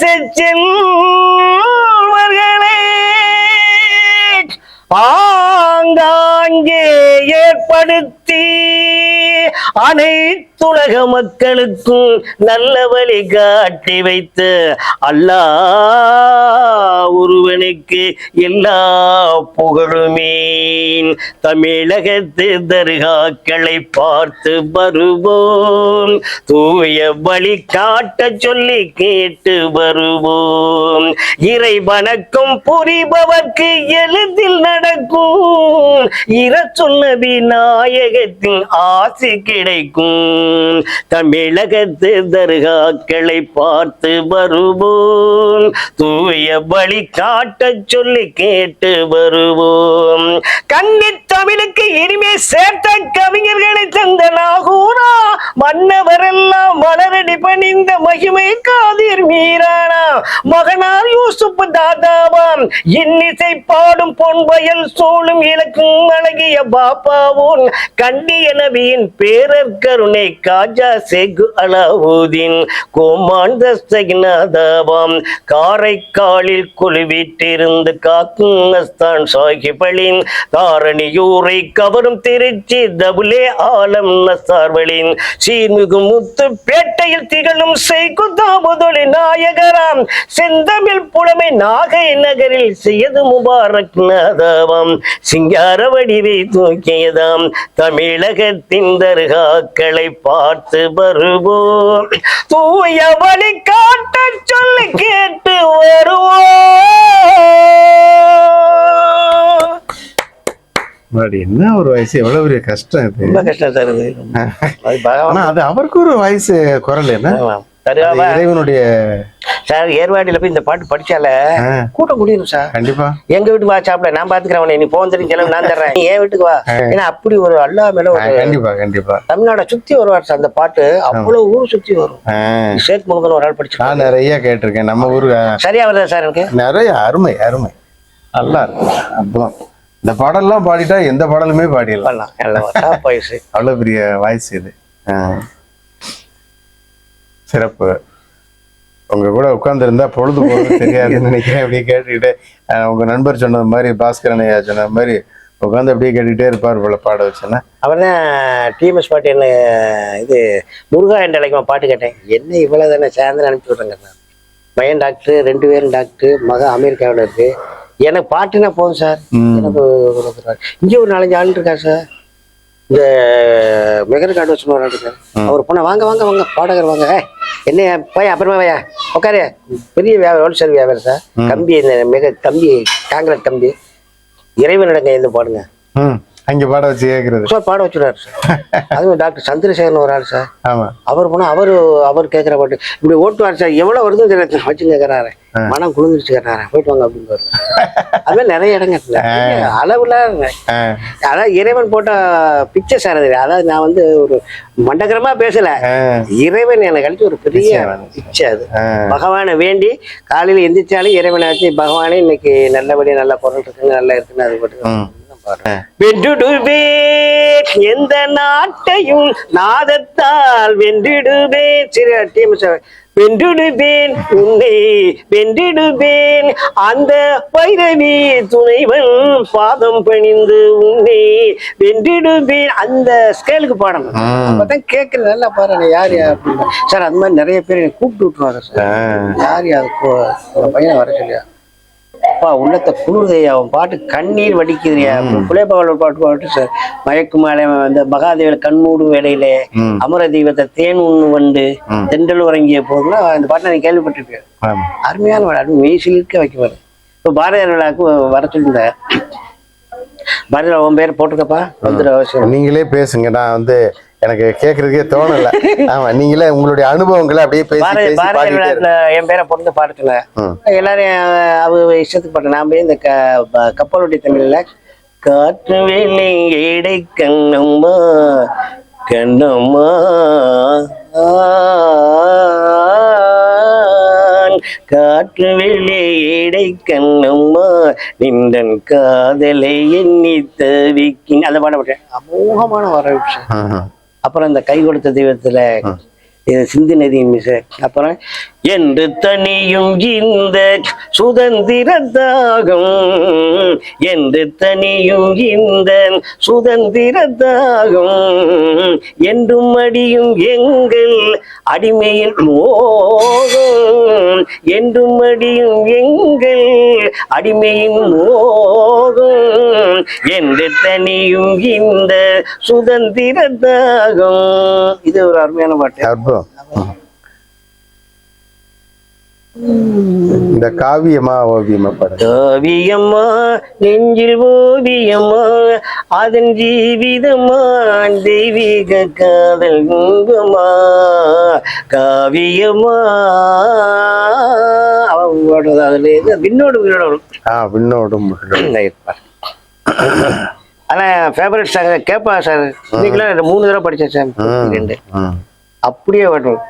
செல்வர்களே ஆங்காங்கே ஏற்படுத்தி அனைத்துலக மக்களுக்கும் நல்ல வழி காட்டி வைத்து அல்லாஹ் ஒருவனுக்கு எல்லா புகழுமே. தமிழகத்து தர்காக்களை பார்த்து வருவோம். தூய வழி காட்ட சொல்லி கேட்டு வருவோம். இறை வணக்கம் புரிபவர்க்கு எளிதில் நடக்கும். இற சொன்னபி நாயகத்தின் ஆசி கிடைக்கும். தமிழகத்து தர்காக்களை பார்த்து வருவோம். தூய வழி காட்ட சொல்லி கேட்டு வருவோம். கண்ணி தமிழுக்கு இனிமே சேர்த்த கவிஞர்களை தந்த நாகூரா மன்னவரெல்லாம் வளரடி பணிந்த மகிமை காதிர் மீரா. மகனார் யூசுப் தாதாவாம் இன்னிசை பாடும் பொன்பயல் சூழும் இலக்கும் அழகிய பாப்பாவோன் கண்டிய நபியின் பேரர் கருணை காஜா செகு அலாவுதீன் கோமாந்த காரைக்காலில் குழுவிட்டிருந்து காக்கும் அஸ்தான் சாஹிபலின் தாரணியூரை கவரும் திருச்சி தபுலே ஆலம் நசார்வலின் சீர்மிகு முத்து பேட்டையில் திகழும் செய்குதாபுதொழி நாயகராம் செந்தமிழ் புலமை நாகை நகரில் செய்யது முபாரக் நாதாவாம். சிங்கார வடிவை தூக்கியதாம். தமிழகத்தின் தர்காக்களை பார்த்து வருவோம். தூய வழி காட்ட சொல்லி கேட்டு வருவோம். முன்னாடி என்ன ஒரு வயசு? எவ்வளவு பெரிய கஷ்டம் இது? ரொம்ப கஷ்டம் சார் இது. ஆனா அது அவருக்கு ஒரு வயசு குரல் என்ன? இறைவனுடைய சார் ஏர்வாடியில போய் இந்த பாட்டு படிச்சால கூட்டம் முடியும் சார். கண்டிப்பா. எங்க வீட்டுக்கு வா சாப்பிட நான் பாத்துக்கிறேன். நீ போன் தெரியும் செலவு நான் தர்றேன். நீ என் வீட்டுக்கு வா. ஏன்னா அப்படி ஒரு அல்லா மேல கண்டிப்பா கண்டிப்பா. தமிழ்நாட சுத்தி வருவார் சார் அந்த பாட்டு. அவ்வளவு ஊர் சுத்தி வரும். ஷேக் முகமது ஒரு ஆள் படிச்சு நான் நிறைய கேட்டிருக்கேன். நம்ம ஊரு சரியா வருதா சார் எனக்கு? நிறைய அருமை அருமை. நல்லா இருக்கு. அற்புதம். இந்த பாடல்லாம் பாடிட்டா எந்த பாடலுமே பாடிடலாம். அவ்வளவு பெரிய வாய்ஸ் இது. சிறப்பு. உங்க கூட உட்கார்ந்து இருந்தா பொழுது போகிறது தெரியாதுன்னு நினைக்கிறேன். அப்படியே கேட்டுக்கிட்டே ஆ, உங்க நண்பர் சொன்னது மாதிரி பாஸ்கரன் ஐயா சொன்னது மாதிரி உட்காந்து அப்படியே கேட்டுக்கிட்டே இருப்பார் போல பாட வச்சேன்னா. அவர் தான் டிஎம்எஸ் பாட்டு என்ன இது முருகா என்ற அழைக்குமா பாட்டு கேட்டேன். என்ன இவ்வளவு தானே சாயந்தரம் அனுப்பிச்சு விட்றேங்க நான் பையன் டாக்டர் ரெண்டு பேரும் டாக்டர் மக அமெரிக்காவில் இருக்கு. எனக்கு பாட்டுனா போதும் சார். எனக்கு இங்கே ஒரு நாலஞ்சு ஆள் இருக்கா சார். இந்த மெகர் கார்டு வச்சு இருக்காரு அவர் போனா வாங்க வாங்க வாங்க பாடகர் வாங்க. ஏய், என்னையா போய் அப்புறமா வையா உட்காரு. பெரிய வியாபாரம் ஹோல்சேல் வியாபாரம் சார். கம்பி இந்த மிக கம்பி காங்கிரட் கம்பி இறைவனிடங்க இந்த பாடுங்க. ம். அங்க பாட வச்சு கேட்கறது சார் பாட வச்சுருவாரு சார். அதுவும் டாக்டர் சந்திரசேகரன் ஒரு ஆள் சார். அவர் போனா அவரு அவர் கேட்குற பாட்டு இப்படி ஓட்டுவார் சார். எவ்வளவு வருதுன்னு தெரியல வச்சு கேட்கறாரு மனம் குளிர்ந்துச்சு கேட்டாரு போயிட்டு வாங்க அப்படின்னு அது மாதிரி நிறைய இடங்க இருக்குல்ல. அளவுல அதான் இறைவன் போட்ட பிச்சை சார் அது. அதாவது நான் வந்து ஒரு மண்டகரமா பேசல. இறைவன் எனக்கு அளிச்ச ஒரு பெரிய பிச்சை அது. பகவானை வேண்டி காலையில எந்திரிச்சாலும் இறைவனை வச்சு பகவானே இன்னைக்கு நல்லபடியா நல்ல குரல் இருக்குங்க நல்லா இருக்குன்னு அது போட்டு. வென்றுடுவேன். எந்த நாட்டையும் நாதத்தால் வென்றிடுவேன். சரி டீம் வென்றிடுவேன் உன்னை வென்றிடுவேன். அந்த பைரவி துணைவன் பாதம் பணிந்து உன்னை வென்றிடுவேன். அந்த ஸ்கேலுக்கு பாடணும். அப்பதான் கேட்கல நல்லா பாருங்க யார் யார் அப்படின்னு. சார் அது மாதிரி நிறைய பேர் என்னை கூப்பிட்டு விட்டுருவாங்க சார். யார் யார் பையன் வர சொல்லியா? அப்பா உள்ளத்தை குளிர்தையா அவன் பாட்டு கண்ணீர் வடிக்குதுயா புலைப்பகல் பாட்டு பாட்டு சார். மயக்குமாலை அந்த மகாதேவர் கண்மூடு வேலையிலே. அமர தெய்வத்தை தேன் உண்ணு வண்டு. தென்றல் உறங்கிய போதுனா அந்த பாட்டை நீ கேள்விப்பட்டிருப்பேன் ஆமா. அருமையான பாடு அது மெய் சிலிர்க்க வைக்க பாரு. இப்போ பாரதியார் விழாக்கு வர சொல்லியிருந்தேன் பாரதியார் உன் பேர் போட்டிருக்கப்பா? வந்துடும் அவசியம். நீங்களே பேசுங்க. நான் வந்து எனக்கு கேட்கறதுக்கே தோணல. ஆமா நீங்களே உங்களுடைய அனுபவங்களை அப்படியே பேசி என் பேரை போட்டு பாடத்துல. எல்லாரும் அஹ், அவ இஷ்டத்துக்கு பாட்டு நான் போய் இந்த கப்பலுடைய தமிழ்ல காற்று வேலை இடை கண்ணம்மா கண்ணம்மா காற்று வேலை இடை கண்ணம்மா நின்றன் காதலை எண்ணி தவிக்கின். அந்த பாட போட்டேன் அமோகமான வரவேற்று அப்புறம் இந்த கை கொடுத்த தெய்வத்துல சிந்து நதியின் மிஸ் அப்புறம் என்று தனியும் இந்த சுதந்திர தாகம் என்று தனியும் இந்த சுதந்திர தாகம் என்றும் அடியும் எங்கள் அடிமையின் மோகம் என்றும் அடியும் எங்கள் அடிமையின் மோகம் என்று தனியும் இந்த சுதந்திர தாகம். இது ஒரு அருமையான பாட்டு. அற்புதம். இந்த காவியமா ஓவியமா படம் ஓவியம்மா நெஞ்சில் ஓவியம்மா அதன் ஜீவிதமா தெய்வீக காதல் குங்குமா. காவியமா பாடுறது அதுல இது விண்ணோடு விண்ணோடு. வரும். ஆ விண்ணோடும். ஆனா ஃபேவரட் சார் கேட்பா சார் இன்னைக்கெல்லாம் மூணு தடவை படிச்சேன் சார் ரெண்டு. அப்படியே வரும்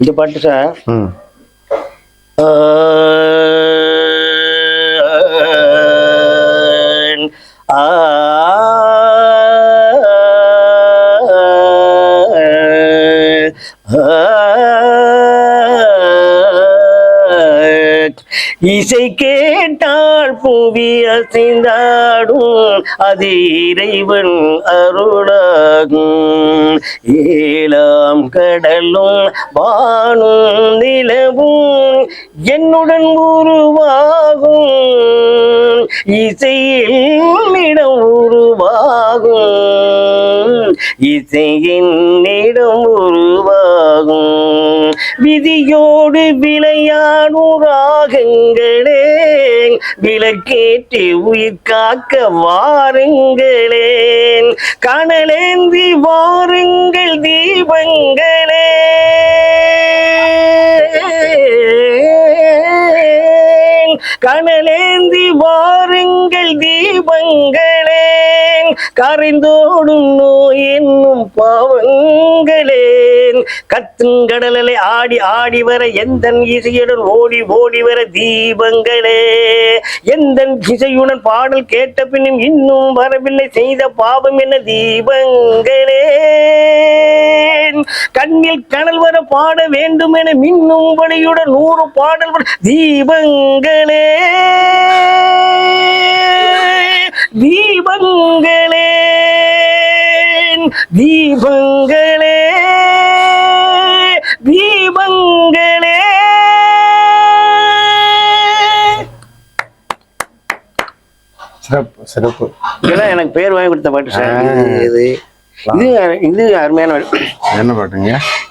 இந்த பாட்டு சார். இசை கேட்டால் புவி அசைந்தாடும் அது இறைவன் அருளாகும். ஏழாம் கடலும் வானும் நிலவும் என்னுடன் உருவாகும். இசையில் இடம் உருவாகும். இசையின் இடம் உருவாகும். விதியோடு விளையாடும் ராகங்கள் வாருங்களே விளக்கேற்றி உயிர் காக்க வாருங்களே கனலேந்தி வாருங்கள் தீபங்களே. கனலேந்தி வாருங்கள் தீபங்களே. கரைந்தோடும் நோய் என்னும் பாவங்களே. கத்துங்கடலே ஆடி ஆடி வர எந்த இசையுடன் ஓடி ஓடி வர தீபங்களே. எந்த இசையுடன் பாடல் கேட்ட பின்னும் இன்னும் வரவில்லை செய்த பாவம் என்ன தீபங்களே. கண்ணில் கனல் வர பாட வேண்டும் என மின்னும் வழியுடன் நூறு பாடல் தீபங்கள். தீபங்களே தீபங்களே. தீபங்களே. தீபங்களே. சிறப்பு சிறப்பு. இதெல்லாம் எனக்கு பேர் வாங்கி கொடுத்த பாட்டு சார். இது இது இது அருமையான. என்ன பாட்டுங்க?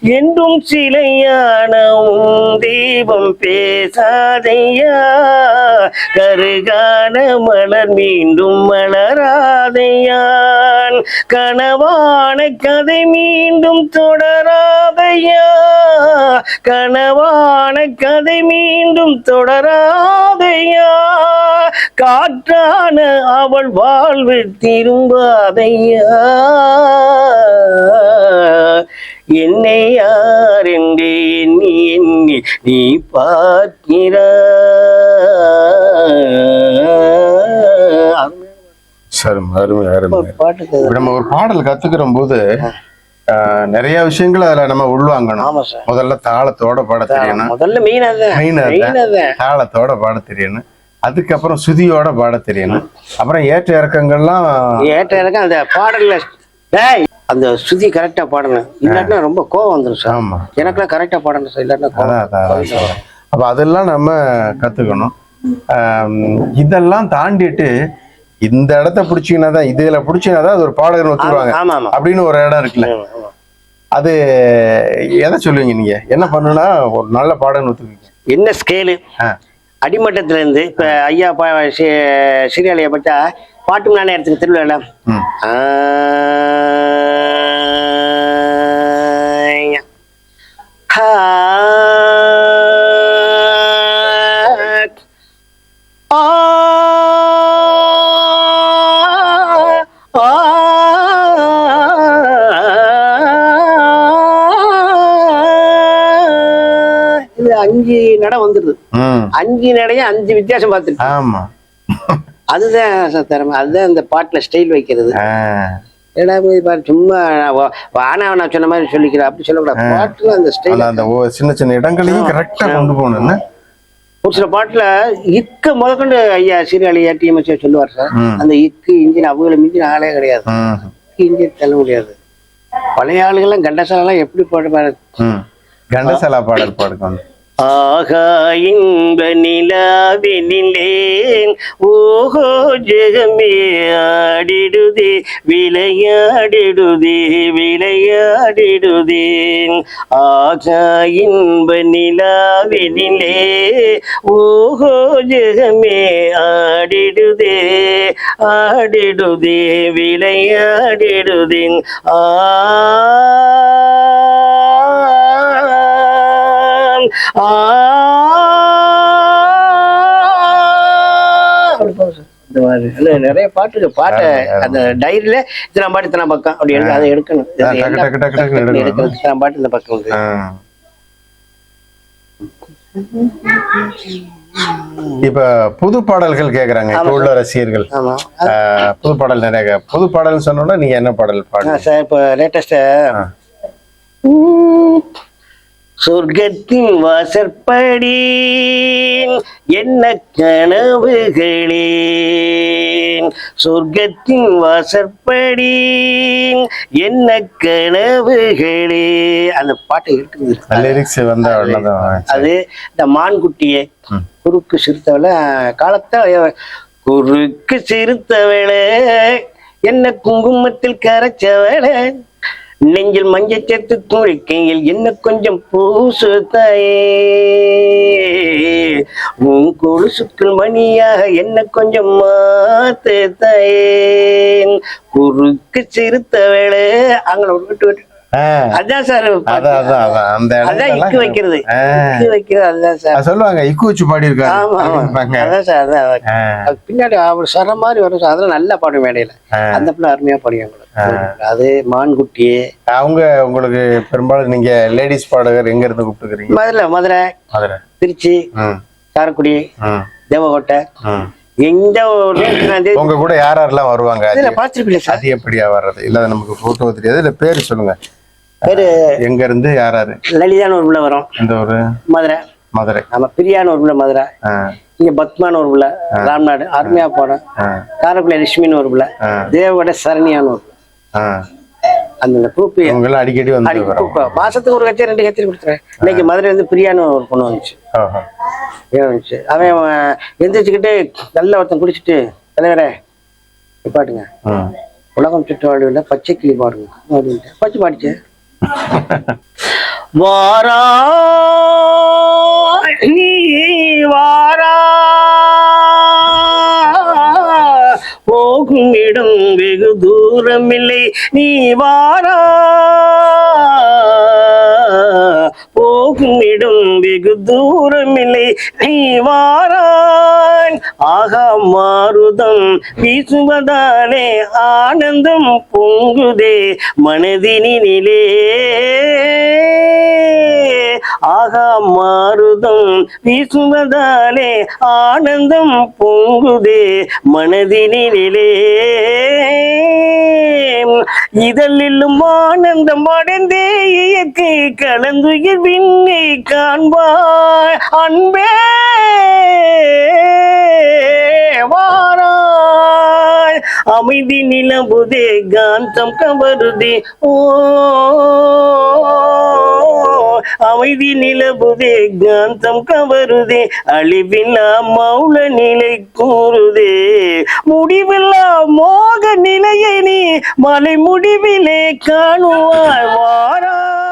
என்றும் சிலையான தீபம் பேசாதையா? கருகான மலர் மீண்டும் மலராதையான். கனவான கதை மீண்டும் தொடராதையா? கனவான கதை மீண்டும் தொடராதையா? காற்றான அவள் வாழ்வு திரும்பாதையா? என்னை யார் என்று எண்ணி எண்ணி நீ இப்ப நம்ம ஒரு பாடல் கத்துக்கிற போது நிறைய விஷயங்கள் அதுல நம்ம உள்வாங்கணும். முதல்ல தாளத்தோட பாட தெரியணும். முதல்ல. மெயின் தாளத்தோட பாட தெரியணும். அதுக்கப்புறம் சுதியோட பாட தெரியணும். அப்புறம் ஏற்ற இறக்கங்கள்லாம் ஏற்ற இறக்கம் அந்த பாடல்ல அந்த சுதி கரெக்டா பாடணும் இல்லாட்டினா ரொம்ப கோவம் வந்துடும் சார். ஆமா. எனக்கெல்லாம் கரெக்டா பாடணும் சார் இல்லாட்டினா கோவம். அப்ப அதெல்லாம் நம்ம கத்துக்கணும். ஆம், இதெல்லாம் தாண்டிட்டு இந்த இடத்த பிடிச்சிங்கன்னா தான் இதுல பிடிச்சிங்கன்னா தான் அது ஒரு பாடகர் ஆமா அப்படின்னு ஒரு இடம் இருக்குல்ல. அது எதை சொல்லுவீங்க நீங்க? என்ன பண்ணுனா ஒரு நல்ல பாடகன் ஒத்துக்குவீங்க. என்ன ஸ்கேலு ஆ. அடிமட்டத்துல இருந்து இப்ப ஐயா சீரியாலைய பட்டா பாட்டு நானே இடத்துக்கு திருவிழா அஞ்சு நட வந்துருது. அஞ்சு நடையும் அஞ்சு வித்தியாசம் பார்த்துருக்கு. ஆமா. அதுதான் திறமை. அதுதான் இந்த பாட்டுல ஸ்டைல் வைக்கிறது. ஏடா சும்மா வானா நான் சொன்ன மாதிரி சொல்லிக்கிறேன் அப்படி சொல்லக்கூடாது. பாட்டுல அந்த ஸ்டைல் ஆனா அந்த சின்ன சின்ன இடங்களையும் கரெக்டா கொண்டு போகணும்னு ஒரு சில பாட்டுல இக்க முதற்கொண்டு ஐயா சீரியல் டிஎம்எஸ் சொல்லுவார் சார். அந்த இக்கு இன்ஜின் அவங்கள மிஞ்சின ஆளே கிடையாது. இன்ஜின் தள்ள முடியாது. பழைய ஆளுகள்லாம் கண்டசாலாம் எப்படி ம். கண்டசாலா பாடல் வந்து ஆகா இன்ப நிலாவினிலே ஓஹோ ஜெகமே ஆடிடுதே விளையாடிடுதே விளையாடிடுதே ஆகா இன்ப நிலாவினிலே ஓஹோ ஜெகமே ஆடிடுதே ஆடிடுதே விளையாடிடுதேன். ஆ இல்ல, நிறைய பாட்டுக்கு பாட்டை அந்த டைரியில இத்தனை பாட்டு இத்தனை பக்கம். அப்படி எடுக்க அதை எடுக்கணும். இத்தனை பாட்டு இந்த பக்கம். இப்ப புது பாடல்கள் கேக்குறாங்க. இப்ப உள்ள ரசிகர்கள். புது பாடல் நிறைய. புது பாடல் சொன்னோம்னா நீங்க என்ன பாடல் ஆ, பாடு சார் இப்போ லேட்டஸ்ட். சொர்க்கத்தின் வாசற்படி என்ன கனவுகளே சொர்க்கத்தின் வாசற்படி என்ன கனவுகளே? அந்த பாட்டை இருக்குது. அது இந்த மான்குட்டியே. குறுக்கு சிறுத்தவளை காலத்தை குறுக்கு சிறுத்தவளே என்ன குங்குமத்தில் கரைச்சவளே நெஞ்சில் மஞ்சள் சேர்த்து குளிக்கையில் என்ன கொஞ்சம் பூசு தாயே உன் கொலுசுக்குள் மணியாக என்ன கொஞ்சம் மாத்து தாயே குறுக்கு சிறுத்தவளே அங்கே விட்டு விட்டு அதான் சார் அதான் அதான் அதான். அந்த அதான் இக்கு வைக்கிறது. இக்கு வைக்கிறது அதுதான் சார். அது சொல்லுவாங்க இக்கு வச்சு பாடி இருக்காரு. அதான் சார் அதான். பின்னாடி அவர் சர மாதிரி வரும் சார். அதெல்லாம் நல்லா பாடும் மேடையில. அந்த பிள்ளை அருமையா பாடுவாங்க அது மான்குட்டி. அவங்க உங்களுக்கு பெரும்பாலும் நீங்க லேடிஸ் பாடகர் எங்க இருந்து கூப்பிட்டுக்கிறீங்க மதுரை மதுரை. மதுரை. திருச்சி காரைக்குடி தேவகோட்டை. எந்த உங்க கூட யார் யாரெல்லாம் வருவாங்க? அது- எப்படியா வர்றது? இல்ல நமக்கு போட்டோ தெரியாது. இல்ல பேரு சொல்லுங்க. பேரு எங்க இருந்து யார் யாரு லலிதான்னு ஒரு பிள்ளை வரும் இந்த ஒரு மதுரை. மதுரை. நம்ம பிரியான்னு ஒரு பிள்ளை மதுரை இங்க பத்மான்னு ஒரு பிள்ளை ராம்நாடு அருமையா ஆ, காரைக்குடி லட்சுமின்னு ஒரு பிள்ளை ஆ. தேவகோட்டை சரணியான்னு ஒரு. அந்த குரூப் அடிக்கடி வந்து. மாசத்துக்கு ஒரு கச்சேரி ரெண்டு கச்சேரி கொடுத்துறேன் இன்னைக்கு மதுரை வந்து பிரியான்னு ஒரு பொண்ணு வந்துச்சு வந்துச்சு. அவன் எந்திரிச்சுக்கிட்டு நல்ல ஒருத்தன் குடிச்சிட்டு தலைவரே பாட்டுங்க. உலகம் சுற்றுவாழ்வில் பச்சை கிளி பாடுங்க அப்படின்ட்டு. பச்சை பாடிச்சு. வாரா நீ வாரா. போகும் இடம் வெகு தூரமில்லை நீ வாரா. போகும் இடம் வெகு தூரமில்லை. நீ வாரான் ஆகா மாறுதம் வீசுவதாலே ஆனந்தம் பொங்குதே மனதினிலே ஆகா மாறுதம் வீசுவதாலே ஆனந்தம் பொங்குதே மனதினிலே இதழிலும் ஆனந்தம் அடைந்தே இயற்கை கலந்துயிர் விண்ணை காண்பாய். அன்பே வாராய். அமைதி நிலவுதே காந்தம் கவருதே. ஓ அமைதி நிலவுதே காந்தம் கவருதே. அழிவில்லா மௌல நிலை கூறுதே. முடிவில்லா மோக நிலையை நீ மலை முடிவிலே காணுவாய். வாரா